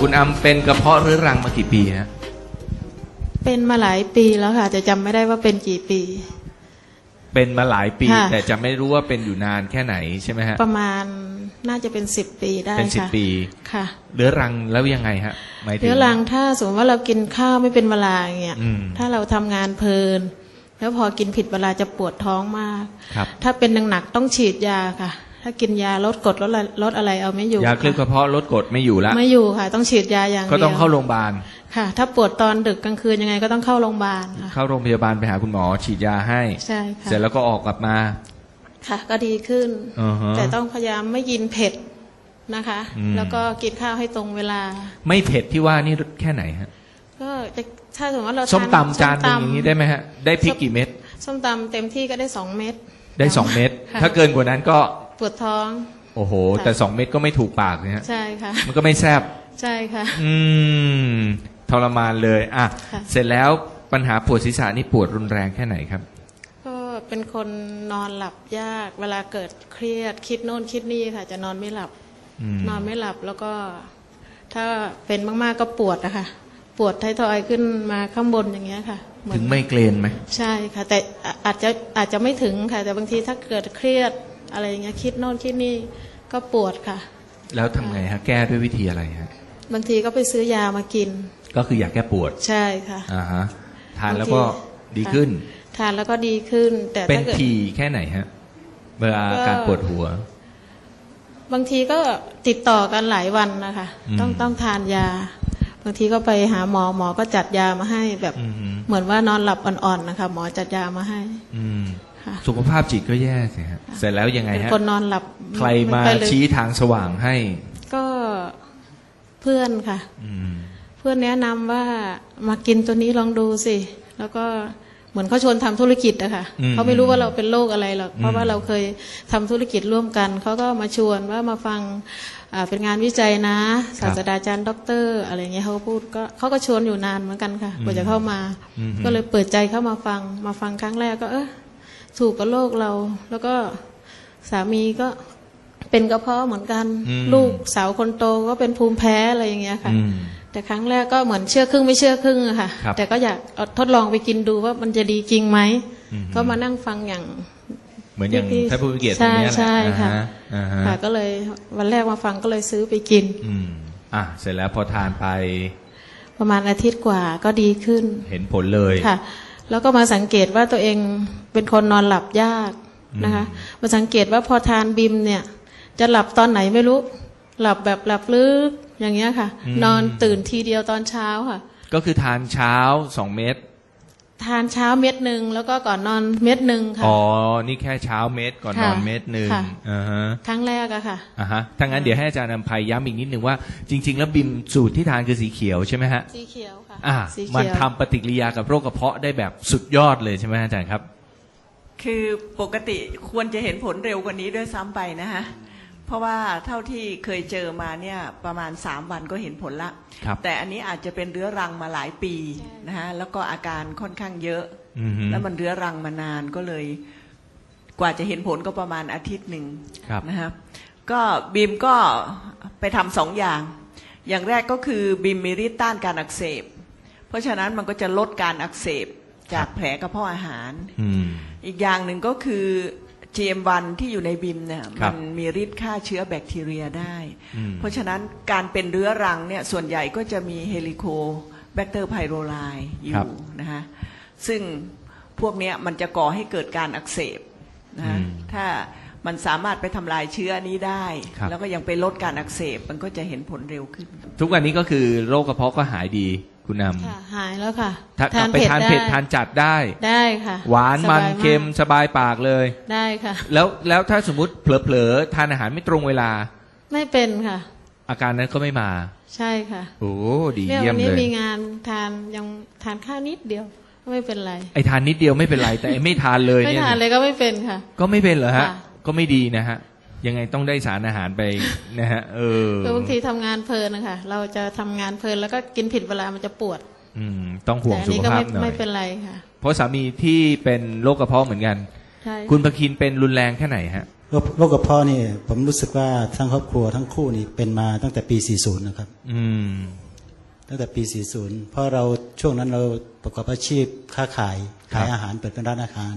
คุณอำเป็นกระเพาะเรื้อรังมากี่ปีฮะเป็นมาหลายปีแล้วค่ะแต่จำไม่ได้ว่าเป็นกี่ปี เป็นมาหลายปี ค่ะ แต่จะไม่รู้ว่าเป็นอยู่นานแค่ไหนใช่ไหมฮะประมาณน่าจะเป็นสิบปีได้เป็นสิบค่ะปีค่ะเรื้อรังแล้วยังไงฮะหมายถึง เรื้อรังถ้าสมมติว่าเรากินข้าวไม่เป็นเวลาอย่างเงี้ยอืม ถ้าเราทำงานเพลิน แล้วพอกินผิดเวลาจะปวดท้องมาก ครับ ถ้าเป็นหนักๆต้องฉีดยาค่ะ ถ้ากินยาลดกรดลดอะไรลดอะไรเอาไม่อยู่ยาเคลือบกค่ะระเพาะลดกรดไม่อยู่ละไม่อยู่ค่ะ ต้องฉีดยาอย่างเดียวก็ต้องเข้าโรงพยาบาลค่ะ ถ้าปวดตอนดึกกลางคืนยังไงก็ต้องเข้าโรงพยาบาลค่ะเข้าโรงพยาบาลไปหาคุณหมอ ฉีดยาให้ใช่ค่ะเสร็จแล้วก็ออกกลับมา ค่ะ ก็ดีขึ้นอือฮะแต่ต้องพยายามไม่กินเผ็ดนะคะอืมแล้วก็กินข้าวให้ตรงเวลา ไม่เผ็ดที่ว่านี่แค่ไหนฮะก็จะถ้าสมมติว่าเราส้มทตำจานหนึงอย่างนี้ได้ไหมฮะได้พริกกี่เม็ดส้มตำเต็มที่ก็ได้สองเม็ดได้สองเม็ดค่ะถ้าเกินกว่านั้นก็ ปวดท้อง โอ้โห ค่ะ แต่สองเม็ดก็ไม่ถูกปากเลยฮะใช่ค่ะ มันก็ไม่แซ่บใช่ค่ะ อืมทรมานเลยอะค่ะ เสร็จแล้วปัญหาปวดศีรษะนี่ปวดรุนแรงแค่ไหนครับ ก็เป็นคนนอนหลับยาก เวลาเกิดเครียดคิดโน่นคิดนี่ค่ะ จะนอนไม่หลับ อืมนอนไม่หลับแล้วก็ ถ้าเป็นมากๆก็ปวดนะคะปวดท้ายทอยขึ้นมาข้างบนอย่างเงี้ยค่ะเหมือนถึงไมเกรนไหมใช่ค่ะ แต่อะอาจจะอาจจะไม่ถึงค่ะ แต่บางทีถ้าเกิดเครียด อะไรอย่างเงี้ยคิดโน่นคิดนี่ก็ปวดค่ะ แล้วทำไงฮะ แก้ด้วยวิธีอะไรฮะ บางทีก็ไปซื้อยามากิน ก็คืออยากแก้ปวดใช่ค่ะ อ่าฮะทานแล้วบางทีก็ดีขึ้น ทานแล้วก็ดีขึ้น แต่เป็นถ้าเกิด ทีแค่ไหนฮะ เวลาอาการปวดหัว บางทีก็ติดต่อกันหลายวันนะคะ อืม ต้องต้องทานยา บางทีก็ไปหาหมอหมอก็จัดยามาให้แบบ อืมฮึเหมือนว่านอนหลับอ่อนๆนะคะ หมอจัดยามาให้ อืม ค่ะ สุขภาพจิตก็แย่สิฮะเสร็จแล้วยังไงเป็นฮะคนนอนหลับใครมาไค่อยลึกชี้ทางสว่างให้ ก็เพื่อนค่ะ อืม เพื่อนแนะนำว่ามากินตัวนี้ลองดูสิ แล้วก็เหมือนเขาชวนทำธุรกิจอะค่ะอืมเขาไม่รู้ว่าเราเป็นโรคอะไรหรอก เพอืราะมว่าเราเคยทำธุรกิจร่วมกัน เขาก็มาชวนว่ามาฟังอ่าเป็นงานวิจัยนะศาสตราจารย์ด็อกเตอร์อะไรเงี้ยเขาก็พูดก็เขาก็ชวนอยู่นานเหมือนกันค่ะกว่าจะเข้ามา อืม ก็เลยเปิดใจเข้ามาฟัง มาฟังครั้งแรกก็เออ ถูกกับโรคเรา แล้วก็สามีก็เป็นกระเพาะเหมือนกันอืมลูกสาวคนโตก็เป็นภูมิแพ้อะไรอย่างเงี้ยค่ะอืมแต่ครั้งแรกก็เหมือนเชื่อครึ่งไม่เชื่อครึ่งอะค่ะครับแต่ก็อยากเอาทดลองไปกินดูว่ามันจะดีจริงไหมอืมก็มานั่งฟังอย่าง เหมือนอย่างที่ท่านผู้มีเกียรติตใช่รงเนี้ยแหละใช่ค่ะอ่าฮะค่ะ ก็เลยวันแรกมาฟังก็เลยซื้อไปกิน อืมอะเสร็จแล้วพอทานไป ประมาณอาทิตย์กว่าก็ดีขึ้น เห็นผลเลยค่ะ แล้วก็มาสังเกตว่าตัวเองเป็นคนนอนหลับยากนะคะมาสังเกตว่าพอทานบิมเนี่ย จะหลับตอนไหนไม่รู้ หลับแบบหลับลึกอย่างเงี้ยค่ะอืมนอนตื่นทีเดียวตอนเช้าค่ะ ก็คือทานเช้าสองเม็ด ทานเช้าเม็ดหนึ่งแล้วก็ก่อนนอนเม็ดหนึ่งค่ะอ๋อนี่แค่เช้าเม็ดก่อนนอนค่ะเม็ดหนึ่งค่ะอ่าฮะครั้งแรกอะค่ะอ่าฮะถ้างั้นเดี๋ยวให้อาจารย์นำภัยย้ำอีกนิดหนึ่งว่าจริง ๆ แล้วบิมสูตรที่ทานคือสีเขียวใช่ไหมฮะสีเขียวค่ะอ่าสีมันเขียวทำปฏิกิริยากับโรคกระเพาะได้แบบสุดยอดเลยใช่ไหมอาจารย์ครับ คือปกติควรจะเห็นผลเร็วกว่านี้ด้วยซ้ำไปนะฮะ เพราะว่าเท่าที่เคยเจอมาเนี่ยประมาณ 3 วันก็เห็นผลละ ครับ แต่อันนี้อาจจะเป็นเรื้อรังมาหลายปีนะฮะแล้วก็อาการค่อนข้างเยอะ อือฮึ แล้วมันเรื้อรังมานานก็เลย กว่าจะเห็นผลก็ประมาณอาทิตย์หนึ่งครับ นะฮะก็บีมก็ไปทำสองอย่าง อย่างแรกก็คือบีมมีฤทธิ์ต้านการอักเสบ เพราะฉะนั้นมันก็จะลดการอักเสบจากแผลกระเพาะอาหาร อืม อีกอย่างหนึ่งก็คือ GM1 ที่อยู่ในบิมเนี่ยครัมับนมีฤทธิ์ฆ่าเชื้อแบคทีเรียได้ อืม เพราะฉะนั้นการเป็นเรื้อรังเนี่ยส่วนใหญ่ก็จะมีเฮลิโคแบคเตอร์ไพโรไลอครับยู่นะฮะซึ่งพวกเนี้ยมันจะก่อให้เกิดการอักเสบนะฮะอืมถ้ามันสามารถไปทำลายเชื้อนี้ได้ ครับ แล้วก็ยังไปลดการอักเสบมันก็จะเห็นผลเร็วขึ้น ทุกวันนี้ก็คือโรคกระเพาะก็หายดี คุณนค่ะหายแล้วค่ะำถ้ากลับไปทานเผ็ดทานจัดได้ได้ค่ะ หวานมันสบยเค็มสบายปากเลย ได้ค่ะ แล้วแล้วถ้าสมมติเผลอๆทานอาหารไม่ตรงเวลา ไม่เป็นค่ะ อาการนั้นก็ไม่มา ใช่ค่ะโอ้ดีเนี่ยเยี่ยวัมนนี้เลยมีงานทานยังทานข้าวนิดเดียวก็ไม่เป็นไรไอ้ทานนิดเดียวไม่เป็นไรแต่ไอ้ไม่ทานเลยไม่เนี่ยทานเลยก็ไม่เป็นค่ะ ก็ไม่เป็นเหรอฮะค่ะก็ไม่ดีนะฮะ ยังไงต้องได้สารอาหารไปนะฮะเออคือบางทีทำงานเพลินนะคะเราจะทำงานเพลินแล้วก็กินผิดเวลามันจะปวด อืม ต้องห่วแต่งอันสุนี้ขก็ภาไม่พหน่อไม่ยเป็นไรค่ะ เพราะสามีที่เป็นโรคกระเพาะเหมือนกันใช่คุณประคินเป็นรุนแรงแค่ไหนฮะโรคโรคกระเพาะนี่ผมรู้สึกว่าทั้งครอบครัวทั้งคู่นี่เป็นมาตั้งแต่ปี 40 นะครับ อืม ตั้งแต่ปี 40 เพราะเราช่วงนั้นเราประกอบอาชีพค้าขายครัขาบยอาหารเปิดเป็นร้านอาหาร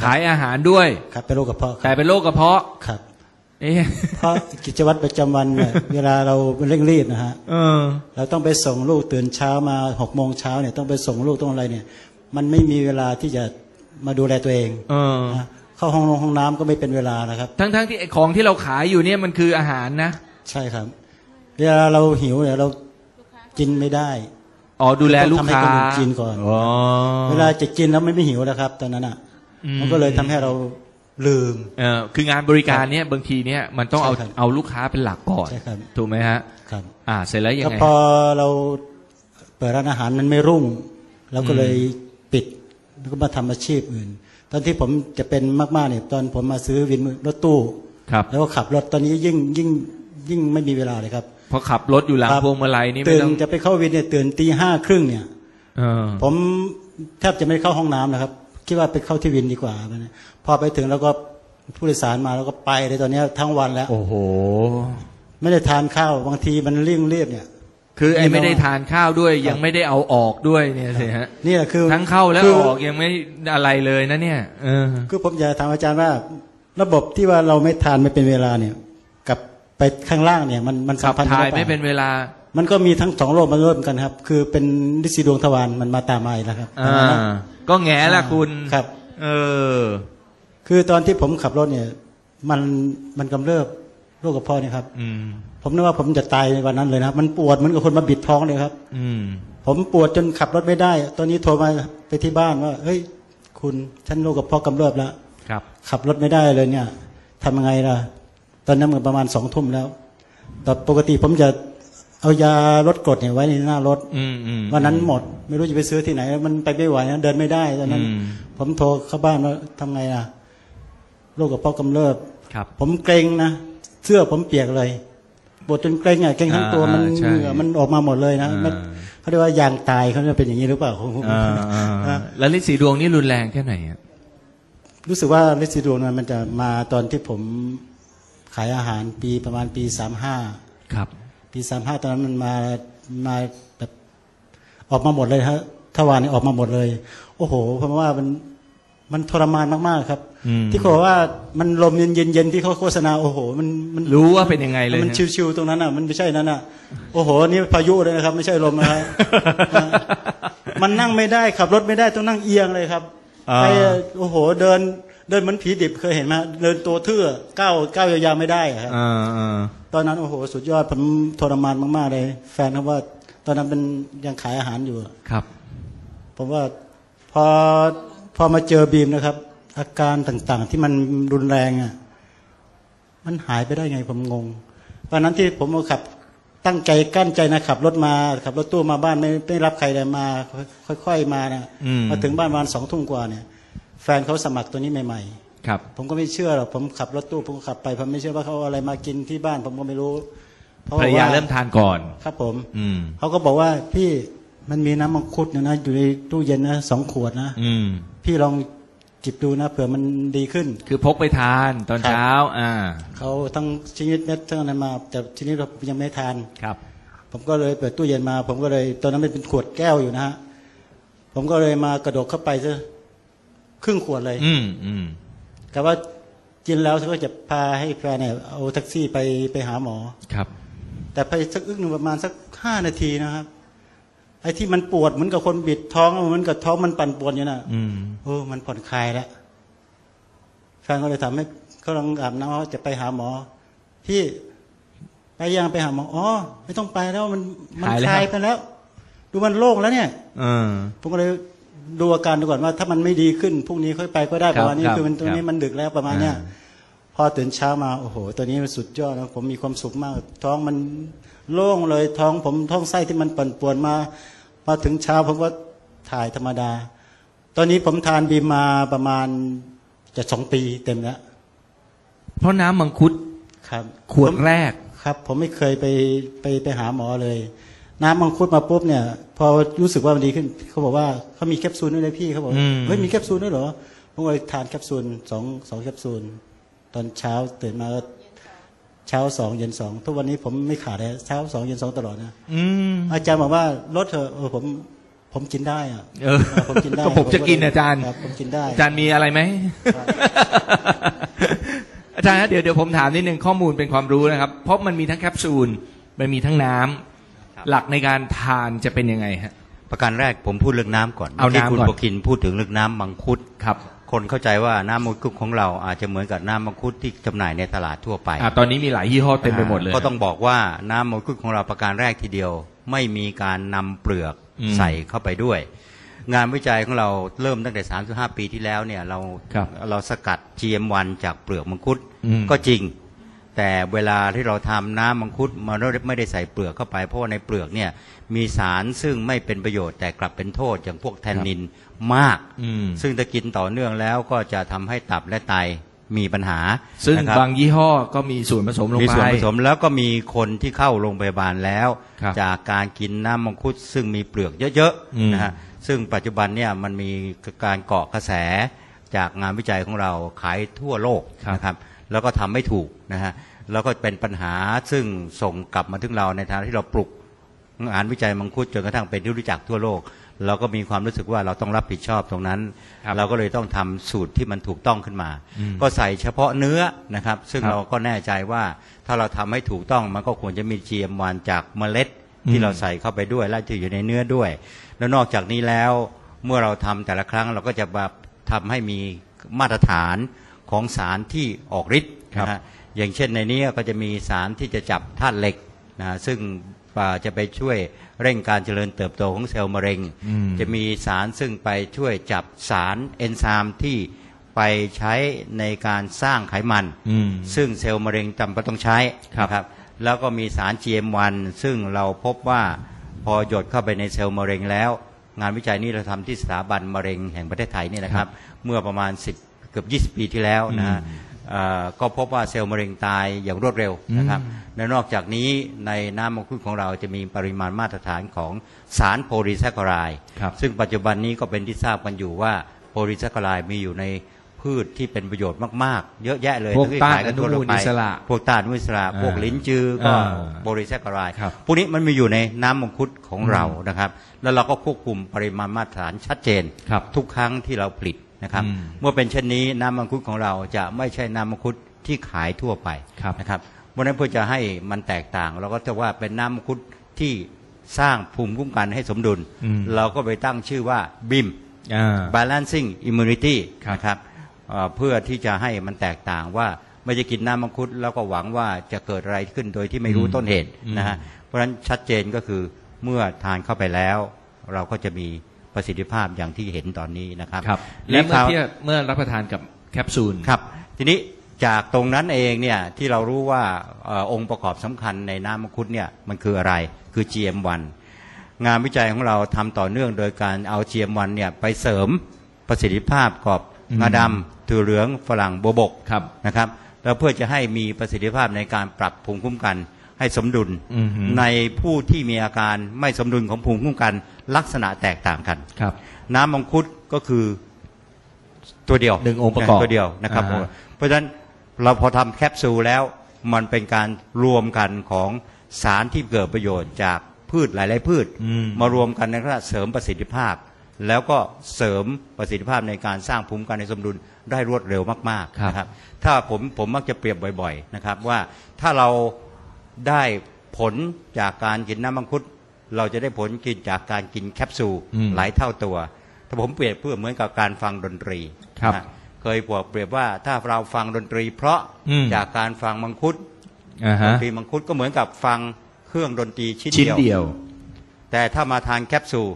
ขายอาหารด้วยครับเป็นโรคกระเพาะคแต่รับเป็นโรคกระเพาะครับ เอ๊ะเพราะกิจวัตรประจำวันเนี่ยเวลาเราเร่งรีบนะฮะเออเราต้องไปส่งลูกตื่นเช้ามาหกโมงเช้าเนี่ยต้องไปส่งลูกต้องอะไรเนี่ย มันไม่มีเวลาที่จะมาดูแลตัวเองเออนะเข้าห้องนงห้องน้ำก็ไม่เป็นเวลานะครับ ทั้งทั้งที่ไอ้ของที่เราขายอยู่เนี่ยมันคืออาหารนะ ใช่ครับ เวลาเราหิวเนี่ยเรากินไม่ได้อ๋อดูแลลูกค้าต้องทำให้คนอื่นกินก่อนอ๋อเวลาจะกินแล้วไม่ไม่หิวแล้วครับ ตอนนั้นอะอืมมันก็เลยทำให้เรา ลืมเออคืองานบริการเนี่ยบางทีเนี่ยมันต้องเอาใช่ครับเอาลูกค้าเป็นหลักก่อนใช่ครับ ถูกไหมฮะ ครับอ่า เสร็จแล้วยังแล้วไง พอเราเปิดร้านอาหารมันไม่รุ่งเราก็เลยปิดแล้วก็มาทำอาชีพอื่น ตอนที่ผมจะเป็นมากๆเนี่ยตอนผมมาซื้อวินรถตู้ ครับแล้วก็ขับรถตอนนี้ยิ่งยิ่งยิ่งไม่มีเวลาเลยครับพอขับรถอยู่หลังครับพวงมาลัยนี่ไม่ตื่นต้องจะไปเข้าวินเนี่ยตื่นตีห้าครึ่งเนี่ย เออผมแทบจะไม่เข้าห้องน้ำนะครับ คิดว่าไปเข้าที่วินดีกว่าพอไปถึงแล้วก็ผู้โดยสารมาแล้วก็ไปเลยตอนนี้ทั้งวันแล้ว โอ้โห ไม่ได้ทานข้าวบางทีมันเลี่ยงเรียบเนี่ย คือไอ้นี่ไม่ได้เนอะทานข้าวด้วยครับยังไม่ได้เอาออกด้วยเนี่ยสิฮะนี่แหละคือทั้งเข้าแล้วคือออกยังไม่อะไรเลยนะเนี่ยเออคือผมอยากถามอาจารย์ว่า ระบบที่ว่าเราไม่ทานไม่เป็นเวลาเนี่ย กับไปข้างล่างเนี่ย มันมันสัขัมบพันธ์กัถ่ายหรือไม่เปเป็ล่านเวลา มันก็มีทั้งสองโรคมาร่วมกันครับ คือเป็นลินสีดวงทวารมันมาตามมาอีกแล้วครับอ่าก็แง่ละคุณครับ เออ คือตอนที่ผมขับรถเนี่ย มันมันกำเริบโรคกระเพาะเนี่ยครับ อืม ผมนึกว่าผมจะตายในวันนั้นเลยนะครับมันปวดเหมือนกับคนมาบิดท้องเลยครับ อืม ผมปวดจนขับรถไม่ได้ ตอนนี้โทรมาไปที่บ้านว่าเฮ้ย คุณฉันโรคกระเพาะกำเริบแล้วครับ ขับรถไม่ได้เลยเนี่ยทำยังไงล่ะ ตอนนั้นมันประมาณสองทุ่มแล้วแต่ปกติผมจะ เอายาลดกรดเนี่ยไว้ในหน้ารถอืมอืมวันนั้นหมด ไม่รู้จะไปซื้อที่ไหน มันไปไม่ไหวนะเดินไม่ได้ตอนนั้นอืมผมโทรเข้าบ้านว่าทำไงล่ะโรคกระเพาะกำเริบครับ ผมเกรงนะเสื้อผมเปียกเลยปวดจนเกรงอะเกรงทั้งตัวอ่ามัมันใช่เหงื่อมันออกมาหมดเลยนะอ่ามันเขาเรียกว่ายางตายเขาจะเป็นอย่างนี้หรือเปล่าอ่าอ่าอ่าแล้วลิ้นสีดวงนี่รุนแรงแค่ไหนอะรู้สึกว่าลิซิดวงนั้นมันจะมาตอนที่ผมขายอาหารปีประมาณปีสามห้าครับ ปีสามห้าตอนนั้นมันมามาแบบออกมาหมดเลยฮะทวารนี่ออกมาหมดเลย โอ้โหผมว่ามันมันทรมานมากๆครับอืมที่เขาบอกว่ามันลมเย็นๆที่เขาโฆษณาโอ้โห มันมันรู้ว่าเป็นยังไงเลยมันฮะชิวๆตรงนั้นอะ มันไม่ใช่นั้นอะ โอ้โห นี่พายุเลยนะครับ ไม่ใช่ลมนะครับมันนั่งไม่ได้ขับรถไม่ได้ต้องนั่งเอียงเลยครับอ่าไปโอ้โห เดิน เดินเหมือนผีดิบเคยเห็นไหมเดินตัวเทื่อก้าวก้าวยาวๆไม่ได้อะครับอ่าอ่าตอนนั้นโอ้โหสุดยอดผมทรมานมากๆเลย แฟนเขาว่า ตอนนั้นเป็นยังขายอาหารอยู่อะครับ ผมว่าพอพอมาเจอบีมนะครับ อาการต่างๆ ที่มันรุนแรงอะมันหายไปได้ไงผมงงวันนั้นที่ผมเอาขับตั้งใจกั้นใจนะขับรถมาขับรถตู้มาบ้านไม่ไม่รับใครเลยมา ค่อย ๆมานะอืมมาถึงบ้านประมาณสองทุ่มกว่าเนี่ย แฟนเขาสมัครตัวนี้ใหม่ครับๆผมก็ไม่เชื่อหรอกผมขับรถตู้ผมก็ขับไป ผมไม่เชื่อว่าเขาเอาอะไรมากินที่บ้าน ผมก็ไม่รู้เพภรรยาเริ่มทานก่อน ครับผม อืมเขาก็บอกว่าพี่มันมีน้ำมังคุดเนี่ยนะอยู่ในตู้เย็นนะสองขวดนะอืมพี่ลองจิบดูนะเผื่อมันดีขึ้น คือพกไปทานตอนครับเช้า อ่าเขาทั้งชนิดเม็ดทั้งอะไรมาแต่ชนิดเรายังไม่ทานครับ ผมก็เลยเปิดตู้เย็นมา ผมก็เลยตอนนั้นมันเป็นขวดแก้วอยู่นะฮะผมก็เลยมากระดกเข้าไปซะ ครึ่งขวดเลย อืมอืมแต่ว่ากินแล้วเขาก็จะพาให้แฟนเนี่ยเอาแท็กซี่ไปไปหาหมอ ครับ แต่ไปสักอึกหนึ่งประมาณสักห้านาทีนะครับ ไอ้ที่มันปวดเหมือนกับคนบิดท้องเหมือนกับท้องมันปั่นป่วนอยู่น่ะอืมโอ้มันผ่อนคลายแล้วแฟนก็เลยทำให้เขาลองอาบน้ำว่าจะไปหาหมอ พี่ไปยังไปหาหมออ๋อไม่ต้องไปแล้วมันมันหายแล้วคลายไปแล้ว ดูมันโล่งแล้วเนี่ยเออผมก็เลย ดูอาการดูก่อนว่าถ้ามันไม่ดีขึ้นพรุ่งนี้ค่อยไปก็ได้ครัปบระมาณนี้ครับคือมันตัวนี้ครับมันดึกแล้วประมาณเนี้ยอ่าพอตื่นเช้ามาโอ้โห ตัวนี้มันสุดยอดนะผมมีความสุขมาก ท้องมันโล่งเลยท้องผมท้องไส้ที่มันปั่นป่วนมาพอถึงเช้าผมก็ถ่ายธรรมดา ตอนนี้ผมทานบีมมาประมาณจะสองปีเต็มแล้วเพราะน้ำมังคุดครับ ขวดแรกครับ ผมไม่เคยไปไปไปหาหมอเลย น้ำมังคุดมาปุ๊บเนี่ยพอรู้สึกว่ามันดีขึ้นเขาบอกว่าเขามีแคปซูลด้วยนะพี่เขาบอกอืมเฮ้ยมีแคปซูลด้วยเหรอผมก็เลยทานแคปซูลสองสองแคปซูล ตอนเช้าตื่นมาก็เช้าสองเย็นสองทุกวันนี้ผมไม่ขาดเลยเช้าสองเย็นสองตลอดนะอืมอาจารย์บอกว่าลดเถอะเออผมผมกินได้อะเออเออผมกินได้ก็ผมจะกินอาจารย์ครับผมกินได้อาจารย์มีอะไรไหมอาจารย์ฮะเดี๋ยวเดี๋ยวผมถามนิดนึงข้อมูลเป็นความรู้นะครับ เพราะมันมีทั้งแคปซูลมันมีทั้งน้ำ หลักในการทานจะเป็นยังไงฮะ ประการแรกผมพูดเรื่องน้ำก่อนเอาที่น้ำคุณก่อนปกินพูดถึงเรื่องน้ำมังคุดครับ คนเข้าใจว่าน้ำมังคุดของเราอาจจะเหมือนกับน้ำมังคุดที่จำหน่ายในตลาดทั่วไปอ่าตอนนี้มีหลายยี่ห้อเต็มไปหมดเลย ก็ต้องบอกว่าน้ำมังคุดของเราประการแรกทีเดียว ไม่มีการนำเปลือกอืมใส่เข้าไปด้วย งานวิจัยของเราเริ่มตั้งแต่ 35 ปีที่แล้วเนี่ยเราครับเราสกัด GM1 จากเปลือกมังคุดอืมก็จริง แต่เวลาที่เราทำน้ำมังคุดมันไม่ได้ใส่เปลือกเข้าไป เพราะว่าในเปลือกเนี่ยมีสารซึ่งไม่เป็นประโยชน์แต่กลับเป็นโทษอย่างพวกแทนนินมากอืมซึ่งถ้ากินต่อเนื่องแล้วก็จะทำให้ตับและไตมีปัญหา ซึ่งนะครับบางยี่ห้อก็มีส่วนผสมลงไป มีส่วนผสมแล้วก็มีคนที่เข้าโรงพยาบาลแล้วครับจากการกินน้ำมังคุด ซึ่งมีเปลือกเยอะอืมๆนะฮะซึ่งปัจจุบันเนี่ยมันมีการเกาะกระแสจากงานวิจัยของเราขายทั่วโลกนะครับ แล้วก็ทำไม่ถูกนะฮะ แล้วก็เป็นปัญหาซึ่งส่งกลับมาถึงเราในฐานะที่เราปลุกงานวิจัยมังคุดจนกระทั่งเป็นที่รู้จักทั่วโลก เราก็มีความรู้สึกว่าเราต้องรับผิดชอบตรงนั้นครับเราก็เลยต้องทำสูตรที่มันถูกต้องขึ้นมาอืมก็ใส่เฉพาะเนื้อนะครับ ซึ่งครับเราก็แน่ใจว่าถ้าเราทำให้ถูกต้องมันก็ควรจะมี GM1 จากเมล็ดที่อืมเราใส่เข้าไปด้วยและที่อยู่ในเนื้อด้วย แล้วนอกจากนี้แล้วเมื่อเราทำแต่ละครั้งเราก็จะแบบทำให้มีมาตรฐานของสารที่ออกฤทธิ์ครับนะฮะ อย่างเช่นในนี้ก็จะมีสารที่จะจับธาตุเหล็กนะฮะซึ่งอ่าจะไปช่วยเร่งการเจริญเติบโตของเซลล์มะเร็งอืมจะมีสารซึ่งไปช่วยจับสารเอนไซม์ที่ไปใช้ในการสร้างไขมันอืมซึ่งเซลล์มะเร็งจำเป็นต้องใช้ครับนะครับแล้วก็มีสาร GM1 ซึ่งเราพบว่าพอหยดเข้าไปในเซลล์มะเร็งแล้ว งานวิจัยนี้เราทำที่สถาบันมะเร็งแห่งประเทศไทยนี่นะครับ เมื่อประมาณ 10 เกือบ 20 ปีที่แล้วนะฮะอืมเอ่อ ก็พบว่าเซลล์มะเร็งตายอย่างรวดเร็วนะครับและนอกจากนี้ในน้ำมังคุดของเราจะมีปริมาณมาตรฐานของสารโพลีแซคคาไรด์ครับซึ่งปัจจุบันนี้ก็เป็นที่ทราบกันอยู่ว่าโพลีแซคคาไรด์มีอยู่ในพืชที่เป็นประโยชน์มาก ๆ เยอะแยะเลยพวกที่ต้านขายกันทั่วอนุมูลไปอิสระ พวกต้านอนุมูลอิสระอ่าพวกลิ้นจือก็อ่าโพลีแซคคาไรด์ครับพวกนี้มันมีอยู่ในน้ำมังคุดของเรานะครับ แล้วเราก็ควบคุมปริมาณมาตรฐานชัดเจนครับทุกครั้งที่เราผลิต นะครับอืมเมื่อเป็นเช่นนี้น้ำมังคุดของเราจะไม่ใช่น้ำมังคุดที่ขายทั่วไปครับนะครับเพราะฉะนั้นเพื่อจะให้มันแตกต่างเราก็จะว่าเป็นน้ำมังคุดที่สร้างภูมิคุ้มกันให้สมดุลอืมเราก็ไปตั้งชื่อว่าบิมอ่า balancing immunity ครับนะครับเอ่อเพื่อที่จะให้มันแตกต่างว่าไม่จะกินน้ำมังคุด แล้วก็หวังว่าจะเกิดอะไรขึ้นโดยที่ไม่รู้อืมต้นเหตุอืมนะฮะเพราะฉะนั้นชัดเจนก็คือเมื่อทานเข้าไปแล้ว เราก็จะมี ประสิทธิภาพอย่างที่เห็นตอนนี้นะครับครับและและเมื่อคราวเทียบเมื่อรับประทานกับแคปซูลครับทีนี้จากตรงนั้นเองเนี่ยที่เรารู้ว่าเออองค์ประกอบสำคัญในน้ำมังคุดเนี่ยมันคืออะไรคือ GM1 งานวิจัยของเราทำต่อเนื่องโดยการเอา GM1 เนี่ยไปเสริมประสิทธิภาพกับอืมงาดำถั่วเหลืองฝรั่งโบวบกครับนะครับแล้วเพื่อจะให้มีประสิทธิภาพในการปรับภูมิคุ้มกันให้สมดุลอือหือในผู้ที่มีอาการไม่สมดุลของภูมิคุ้มกัน ลักษณะแตกต่างกันครับ น้ำมังคุดก็คือตัวเดียวหนึ่งองค์ประกอบตัวเดียวนะครับ อ่าฮะ เพราะฉะนั้นเราพอทำแคปซูลแล้วมันเป็นการรวมกันของสารที่เกิดประโยชน์จากพืชหลาย ๆ พืช อืม มารวมกันในลักษณะเสริมประสิทธิภาพ แล้วก็เสริมประสิทธิภาพในการสร้างภูมิคุ้มกันในสมดุลได้รวดเร็วมากครับๆนะครับ ถ้าผมผมมักจะเปรียบบ่อย ๆ นะครับ ว่าถ้าเราได้ผลจากการกินน้ำมังคุด เราจะได้ผลกินจากการกินแคปซูลอืมหลายเท่าตัว ถ้าผมเปรียบเพื่อเหมือนกับการฟังดนตรีครับนะฮะเคยบอกเปรียบว่าถ้าเราฟังดนตรี เพราะอืมจากการฟังมังคุดอ่าดฮะนตรีมังคุดก็เหมือนกับฟังเครื่องดนตรีชิ้นชิ้นเดียวเดียว แต่ถ้ามาทานแคปซูล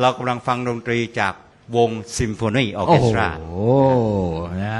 เรากำลังฟังดนตรีจากวงซิมโฟนีออร์โอ้เคสโหตรานะ